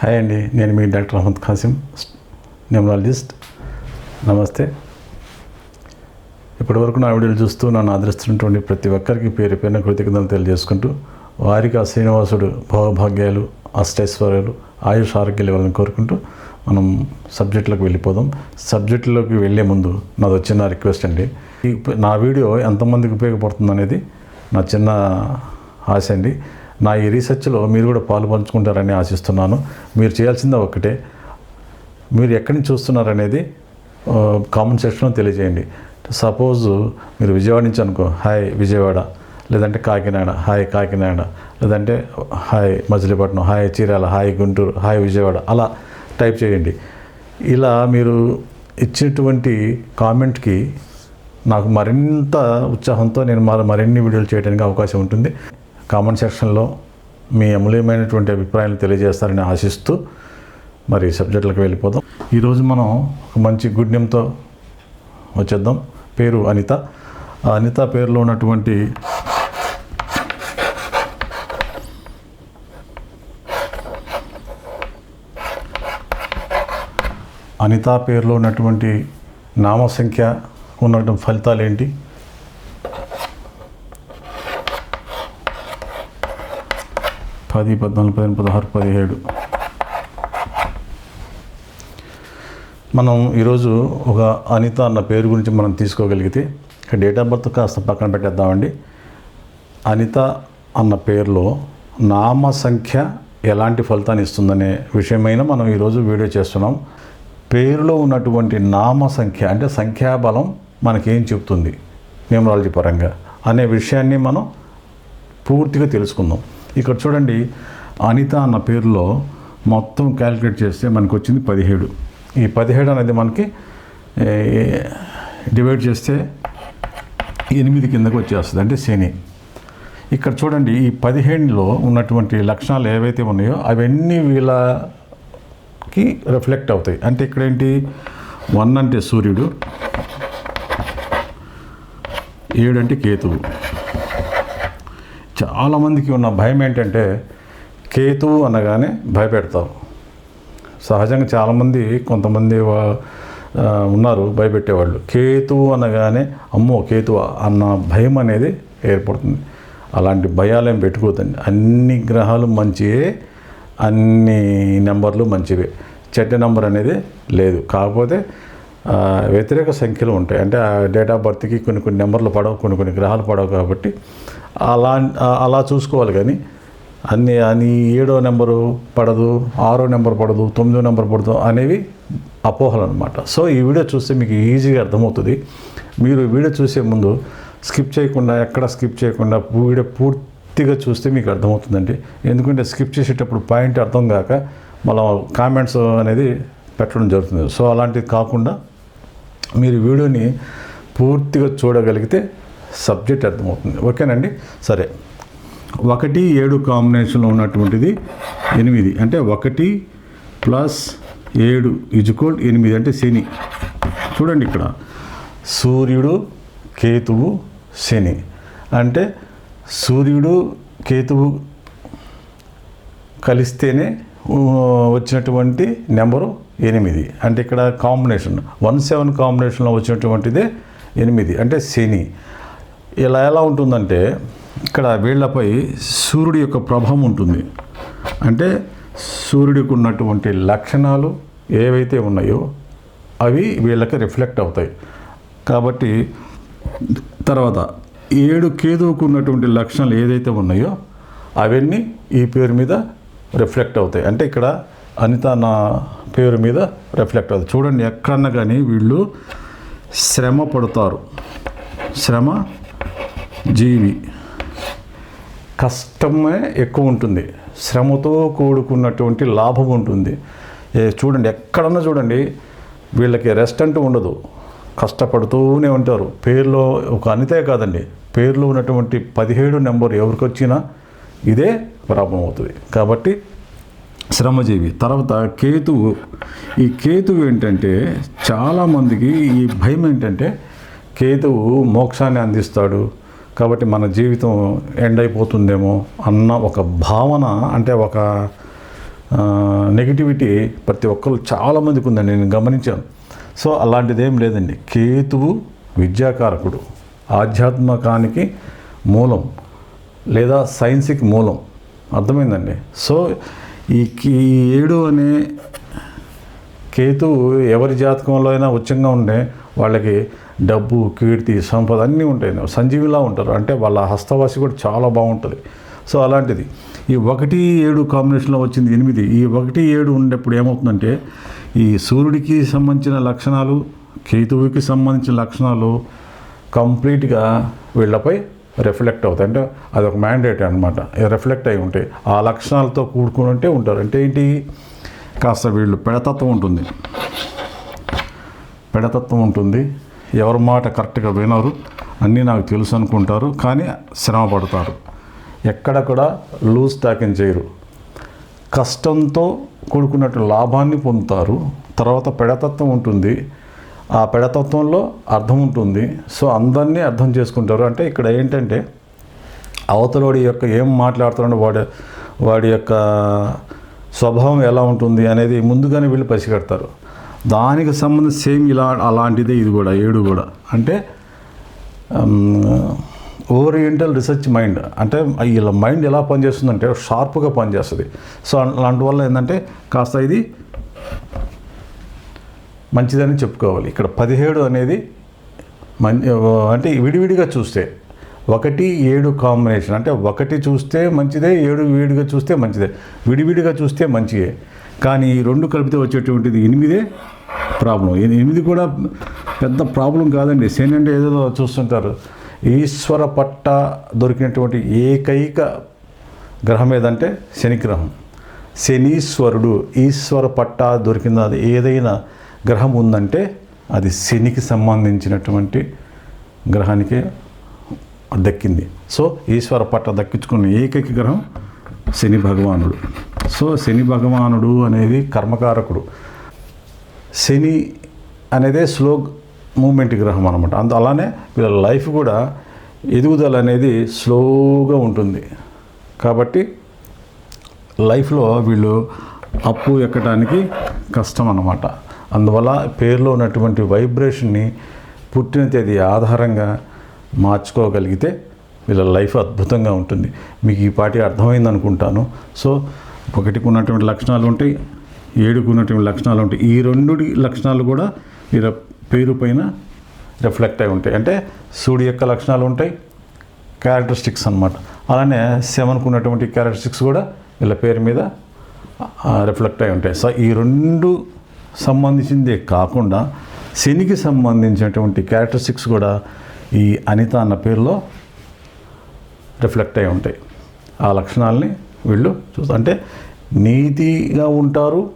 Hi అండి నేను మీ డాక్టర్ అహ్మద్ ఖాసిం న్యూమరాలజిస్ట్ నమస్తే. ఇప్పటివరకు నా వీడియోలు చూస్తూ నన్ను ఆదరిస్తున్నటువంటి ప్రతి ఒక్కరికి పేరు పేరున కృతజ్ఞతలు తెలియజేసుకుంటూ వారికి ఆ శ్రీనివాసుడు భోగభాగ్యాలు అష్టైశ్వర్యాలు ఆయుష్ ఆరోగ్యాలు ఇవ్వాలని కోరుకుంటూ మనం సబ్జెక్టులోకి వెళ్ళిపోదాం. సబ్జెక్టులోకి వెళ్ళే ముందు నాది వచ్చిన రిక్వెస్ట్ అండి. ఈ నా వీడియో ఎంతమందికి ఉపయోగపడుతుంది అనేది నా చిన్న ఆశ అండి. నా ఈ రీసెర్చ్లో మీరు కూడా పాలు పంచుకుంటారని ఆశిస్తున్నాను. మీరు చేయాల్సిందే ఒక్కటే. మీరు ఎక్కడి నుంచి చూస్తున్నారనేది కామెంట్ సెక్షన్లో తెలియజేయండి. సపోజ్ మీరు విజయవాడ నుంచి అనుకో హాయ్ విజయవాడ. లేదంటే కాకినాడ. హాయ్ కాకినాడ. లేదంటే hi Machilipatnam hi Chirala. Hi Guntur. Hi Vijayawada. అలా టైప్ చేయండి. ఇలా మీరు ఇచ్చినటువంటి కామెంట్కి నాకు మరింత ఉత్సాహంతో నేను మరిన్ని వీడియోలు చేయడానికి అవకాశం ఉంటుంది. కామెంట్ సెక్షన్లో మీ అమూల్యమైనటువంటి అభిప్రాయాలు తెలియజేస్తారని ఆశిస్తూ మరి సబ్జెక్టులకు వెళ్ళిపోదాం. ఈరోజు మనం ఒక మంచి గుడ్ నేమ్తో వచ్చేద్దాం. పేరు అనిత. ఆ అనిత పేరులో ఉన్నటువంటి అనిత పేరులో ఉన్నటువంటి నామ సంఖ్య ఉన్నటువంటి ఫలితాలు ఏంటి? పది పద్నాలుగు పదిహేను పదహారు పదిహేడు. మనం ఈరోజు ఒక అనిత అన్న పేరు గురించి మనం తీసుకోగలిగితే డేట్ ఆఫ్ బర్త్ కాస్త పక్కన పెట్టేద్దామండి. అనిత అన్న పేరులో నామ సంఖ్య ఎలాంటి ఫలితాన్ని ఇస్తుందనే విషయమైన మనం ఈరోజు వీడియో చేస్తున్నాం. పేరులో ఉన్నటువంటి నామ సంఖ్య అంటే సంఖ్యాబలం మనకేం చెప్తుంది న్యూమరాలజీ పరంగా అనే విషయాన్ని మనం పూర్తిగా తెలుసుకుందాం. ఇక్కడ చూడండి అనిత అన్న పేరులో మొత్తం క్యాలిక్యులేట్ చేస్తే మనకు వచ్చింది పదిహేడు. ఈ పదిహేడు అనేది మనకి డివైడ్ చేస్తే ఎనిమిది కిందకు వచ్చేస్తుంది అంటే శని. ఇక్కడ చూడండి ఈ పదిహేడులో ఉన్నటువంటి లక్షణాలు ఏవైతే ఉన్నాయో అవన్నీ వీళ్ళకి రిఫ్లెక్ట్ అవుతాయి. అంటే ఇక్కడ ఏంటి వన్ అంటే సూర్యుడు ఏడు అంటే కేతువు. చాలామందికి ఉన్న భయం ఏంటంటే కేతువు అనగానే భయపెడతారు. సహజంగా చాలామంది కొంతమంది ఉన్నారు భయపెట్టేవాళ్ళు. కేతువు అనగానే అమ్మో కేతువు అన్న భయం అనేది ఏర్పడుతుంది. అలాంటి భయాలు ఏం పెట్టుకోదండి అన్ని గ్రహాలు మంచివే అన్ని నెంబర్లు మంచివే. చెడ్డ నెంబర్ అనేది లేదు. కాకపోతే వ్యతిరేక సంఖ్యలు ఉంటాయి. అంటే ఆ డేట్ ఆఫ్ బర్త్కి కొన్ని కొన్ని నెంబర్లు పడవు కొన్ని కొన్ని గ్రహాలు పడవు కాబట్టి అలా అలా చూసుకోవాలి కానీ అన్ని అని ఏడో నెంబరు పడదు ఆరో నెంబర్ పడదు తొమ్మిదో నెంబర్ పడదు అనేవి అపోహలు అనమాట సో ఈ వీడియో చూస్తే మీకు ఈజీగా అర్థమవుతుంది. మీరు ఈ వీడియో చూసే ముందు స్కిప్ చేయకుండా ఎక్కడ స్కిప్ చేయకుండా వీడియో పూర్తిగా చూస్తే మీకు అర్థమవుతుందండి. ఎందుకంటే స్కిప్ చేసేటప్పుడు పాయింట్ అర్థం కాక మళ్ళీ కామెంట్స్ అనేది పెట్టడం జరుగుతుంది. సో అలాంటిది కాకుండా మీరు వీడియోని పూర్తిగా చూడగలిగితే సబ్జెక్ట్ అర్థమవుతుంది. ఓకేనండి? సరే. ఒకటి ఏడు కాంబినేషన్లో ఉన్నటువంటిది ఎనిమిది. అంటే ఒకటి ప్లస్ ఏడు ఇజుకోల్ ఎనిమిది. అంటే శని. చూడండి ఇక్కడ. సూర్యుడు కేతువు శని. అంటే సూర్యుడు కేతువు కలిస్తేనే వచ్చినటువంటి నెంబరు ఎనిమిది. అంటే ఇక్కడ కాంబినేషన్ వన్ సెవెన్ కాంబినేషన్లో వచ్చినటువంటిదే ఎనిమిది. అంటే శని. ఇలా ఎలా ఉంటుందంటే ఇక్కడ వీళ్ళపై సూర్యుడి యొక్క ప్రభావం ఉంటుంది. అంటే సూర్యుడికి ఉన్నటువంటి లక్షణాలు ఏవైతే ఉన్నాయో అవి వీళ్ళకి రిఫ్లెక్ట్ అవుతాయి. కాబట్టి తర్వాత ఏడు కేతువుకు ఉన్నటువంటి లక్షణాలు ఏదైతే ఉన్నాయో అవన్నీ ఈ పేరు మీద రిఫ్లెక్ట్ అవుతాయి. అంటే ఇక్కడ అనిత నా పేరు మీద రిఫ్లెక్ట్ అవుతుంది చూడండి ఎక్కడన్నా కానీ వీళ్ళు శ్రమ పడతారు. శ్రమ జీవి. కష్టమే ఎక్కువ ఉంటుంది శ్రమతో కూడుకున్నటువంటి లాభం ఉంటుంది చూడండి ఎక్కడన్నా చూడండి వీళ్ళకి రెస్ట్ అంటూ ఉండదు. కష్టపడుతూనే ఉంటారు. పేరులో ఒక అనితే కాదండి పేరులో ఉన్నటువంటి పదిహేడు నెంబర్ ఎవరికి వచ్చినా ఇదే ప్రాబ్లం అవుతుంది కాబట్టి శ్రమజీవి తర్వాత కేతువు. ఈ కేతువు ఏంటంటే చాలామందికి ఈ భయం ఏంటంటే కేతువు మోక్షాన్ని అందిస్తాడు. కాబట్టి మన జీవితం ఎండ్ అయిపోతుందేమో అన్న ఒక భావన అంటే ఒక నెగిటివిటీ ప్రతి ఒక్కరు చాలామందికి ఉందండి నేను గమనించాను. సో అలాంటిదేం లేదండి. కేతువు విద్యాకారకుడు ఆధ్యాత్మకానికి మూలం లేదా సైన్స్కి మూలం. అర్థమైందండి? సో ఈ కీ- ఈ ఏడు అనే కేతువు ఎవరి జాతకంలో అయినా ఉచ్చంగా ఉండే వాళ్ళకి డబ్బు కీర్తి సంపద అన్నీ ఉంటాయి. సంజీవిలా ఉంటారు. అంటే వాళ్ళ హస్తవాసి కూడా చాలా బాగుంటుంది. సో అలాంటిది. ఈ ఒకటి ఏడు కాంబినేషన్లో వచ్చింది ఎనిమిది. ఈ ఒకటి ఏడు ఉండేప్పుడు ఏమవుతుందంటే ఈ సూర్యుడికి సంబంధించిన లక్షణాలు కేతువుకి సంబంధించిన లక్షణాలు కంప్లీట్గా వీళ్ళపై రిఫ్లెక్ట్ అవుతాయి. అంటే అదొక మ్యాండేట్ అనమాట రిఫ్లెక్ట్ అయి ఉంటాయి. ఆ లక్షణాలతో కూడుకుని ఉంటే ఉంటారు. అంటే ఏంటి? కాస్త వీళ్ళు పెడతత్వం ఉంటుంది. పెడతత్వం ఉంటుంది. ఎవరి మాట కరెక్ట్గా వినరు. అన్నీ నాకు తెలుసు అనుకుంటారు కానీ శ్రమ పడతారు. ఎక్కడ కూడా లూజ్ టాకింగ్ చేయరు. కష్టంతో కూడుకున్నట్టు లాభాన్ని పొందుతారు. తర్వాత పెడతత్వం ఉంటుంది. ఆ పెడతత్వంలో అర్థం ఉంటుంది. సో అందరినీ అర్థం చేసుకుంటారు. అంటే ఇక్కడ ఏంటంటే అవతలోడి యొక్క ఏం మాట్లాడుతున్నాడో వాడి వాడి యొక్క స్వభావం ఎలా ఉంటుంది అనేది ముందుగానే వీళ్ళు పసిగడతారు దానికి సంబంధం సేమ్ ఇలా అలాంటిదే ఇది కూడా ఏడు కూడా. అంటే ఓరియంటల్ రీసెర్చ్ మైండ్ అంటే ఇలా మైండ్ ఎలా పనిచేస్తుందంటే షార్ప్గా పనిచేస్తుంది. సో అలాంటి వల్ల ఏంటంటే కాస్త ఇది మంచిదని చెప్పుకోవాలి. ఇక్కడ పదిహేడు అనేది మంచి అంటే విడివిడిగా చూస్తే ఒకటి ఏడు కాంబినేషన్ అంటే ఒకటి చూస్తే మంచిదే ఏడు విడిగా చూస్తే మంచిదే. విడివిడిగా చూస్తే మంచిదే కానీ ఈ రెండు కలిపితే వచ్చేటువంటిది ఎనిమిదే ప్రాబ్లం. ఎనిమిది కూడా పెద్ద ప్రాబ్లం కాదండి. శని అంటే ఏదో చూస్తుంటారు. ఈశ్వర పట్ట దొరికినటువంటి ఏకైక గ్రహం ఏదంటే శని గ్రహం శనీశ్వరుడు ఈశ్వర పట్ట దొరికిన అది ఏదైనా గ్రహం ఉందంటే అది శనికి సంబంధించినటువంటి గ్రహానికి దక్కింది. సో ఈశ్వర పట్ట దక్కించుకున్న ఏకైక గ్రహం శని భగవానుడు. సో శని భగవానుడు అనేది కర్మకారకుడు. శని అనేదే స్లో మూమెంట్ గ్రహం అనమాట అందు అలానే వీళ్ళ లైఫ్ కూడా ఎదుగుదల అనేది స్లోగా ఉంటుంది. కాబట్టి లైఫ్లో వీళ్ళు అప్పు ఎక్కడానికి కష్టం అన్నమాట. అందువల్ల పేరులో ఉన్నటువంటి వైబ్రేషన్ని పుట్టిన తేదీ ఆధారంగా మార్చుకోగలిగితే వీళ్ళ లైఫ్ అద్భుతంగా ఉంటుంది. మీకు ఈ పాటి అర్థమైంది అనుకుంటాను సో ఒకటికి ఉన్నటువంటి లక్షణాలు ఉంటాయి ఏడుకు ఉన్నటువంటి లక్షణాలు ఉంటాయి. ఈ రెండు లక్షణాలు కూడా వీళ్ళ పేరు పైన రిఫ్లెక్ట్ అయి ఉంటాయి. అంటే సూర్య యొక్క లక్షణాలు ఉంటాయి క్యారెక్టరిస్టిక్స్ అన్నమాట. అలానే సెవెన్కు ఉన్నటువంటి క్యారెక్టరిస్టిక్స్ కూడా వీళ్ళ పేరు మీద రిఫ్లెక్ట్ అయి ఉంటాయి. సో ఈ రెండు సంబంధించిందే కాకుండా శనికి సంబంధించినటువంటి క్యారెక్టరిస్టిక్స్ కూడా ఈ అనిత అన్న పేరులో రిఫ్లెక్ట్ అయి ఉంటాయి. ఆ లక్షణాలని వీళ్ళు చూస్తారు అంటే నీతిగా ఉంటారు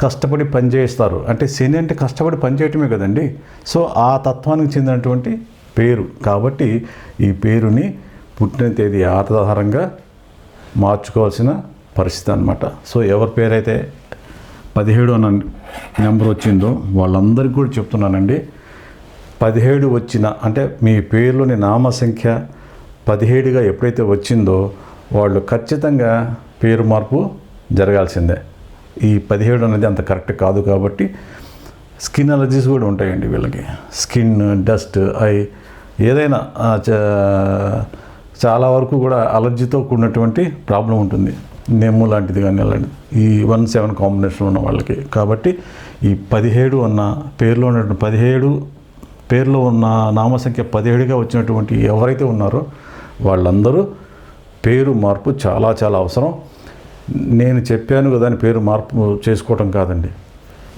కష్టపడి పనిచేస్తారు అంటే శని అంటే కష్టపడి పనిచేయటమే కదండి. సో ఆ తత్వానికి చెందినటువంటి పేరు. కాబట్టి ఈ పేరుని పుట్టిన తేదీ ఆధారంగా మార్చుకోవాల్సిన పరిస్థితి అనమాట సో ఎవరి పేరైతే పదిహేడు అన్న నెంబర్ వచ్చిందో వాళ్ళందరికీ కూడా చెప్తున్నానండి. పదిహేడు వచ్చిన అంటే మీ పేరులోని నామ సంఖ్య పదిహేడుగా ఎప్పుడైతే వచ్చిందో వాళ్ళు ఖచ్చితంగా పేరు మార్పు జరగాల్సిందే. ఈ పదిహేడు అనేది అంత కరెక్ట్ కాదు కాబట్టి స్కిన్ అలర్జీస్ కూడా ఉంటాయండి వీళ్ళకి. స్కిన్ డస్ట్ ఐ ఏదైనా చాలా వరకు కూడా అలర్జీతో కూడినటువంటి ప్రాబ్లం ఉంటుంది. నెమ్ము లాంటిది కానీ అలాంటిది ఈ వన్ సెవెన్ కాంబినేషన్ ఉన్న వాళ్ళకి. కాబట్టి ఈ పదిహేడు అన్న పేరులో ఉన్నటువంటి పదిహేడు పేరులో ఉన్న నామసంఖ్య పదిహేడుగా వచ్చినటువంటి ఎవరైతే ఉన్నారో వాళ్ళందరూ పేరు మార్పు చాలా చాలా అవసరం. నేను చెప్పాను కదా అని పేరు మార్పు చేసుకోవటం కాదండి.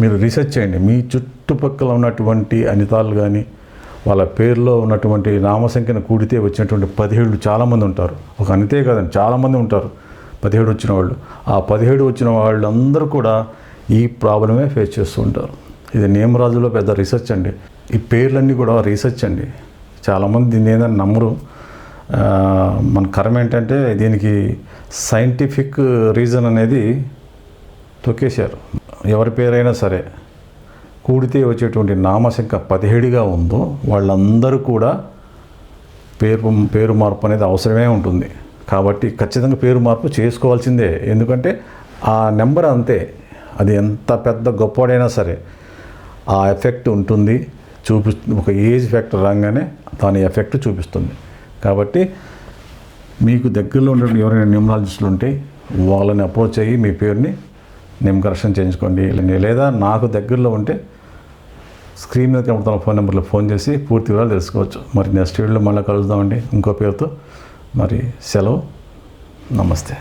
మీరు రీసెర్చ్ చేయండి. మీ చుట్టుపక్కల ఉన్నటువంటి అనితాలు కానీ వాళ్ళ పేరులో ఉన్నటువంటి నామసంఖ్యను కూడితే వచ్చినటువంటి పదిహేడు చాలామంది ఉంటారు. ఒక అనితే కాదండి చాలామంది ఉంటారు. పదిహేడు వచ్చిన వాళ్ళు. ఆ పదిహేడు వచ్చిన వాళ్ళందరూ కూడా ఈ ప్రాబ్లమే ఫేస్ చేస్తూ ఉంటారు. ఇది నేమరాజులో పెద్ద రీసెర్చ్ అండి. ఈ పేర్లన్నీ కూడా రీసెర్చ్ అండి. చాలామంది దీన్ని ఏదైనా నమ్మరు. మన కర్మ ఏంటంటే దీనికి సైంటిఫిక్ రీజన్ అనేది తొక్కేశారు. ఎవరి పేరైనా సరే కూడితే వచ్చేటువంటి నామసంఖ్య పదిహేడుగా ఉందో వాళ్ళందరూ కూడా పేరు పేరు మార్పు అనేది అవసరమే ఉంటుంది. కాబట్టి ఖచ్చితంగా పేరు మార్పు చేసుకోవాల్సిందే. ఎందుకంటే ఆ నెంబర్ అంతే. అది ఎంత పెద్ద గొప్పవాడైనా సరే ఆ ఎఫెక్ట్ ఉంటుంది. చూపిస్తుంది ఒక ఏజ్ ఫ్యాక్టర్ రాగానే దాని ఎఫెక్ట్ చూపిస్తుంది. కాబట్టి మీకు దగ్గరలో ఉండే ఎవరైనా న్యూమరాలజిస్టులు ఉంటే వాళ్ళని అప్రోచ్ అయ్యి మీ పేరుని నేమ్ కరెక్షన్ చేయించుకోండి లేదా నాకు దగ్గరలో ఉంటే స్క్రీన్ మీద కనబడుతున్న ఫోన్ నెంబర్లో ఫోన్ చేసి పూర్తి వివరాలు తెలుసుకోవచ్చు. మరి నెక్స్ట్ వీడియోలో మళ్ళీ కలుద్దామండి. ఇంకో పేరుతో మరి సెలవు. నమస్తే.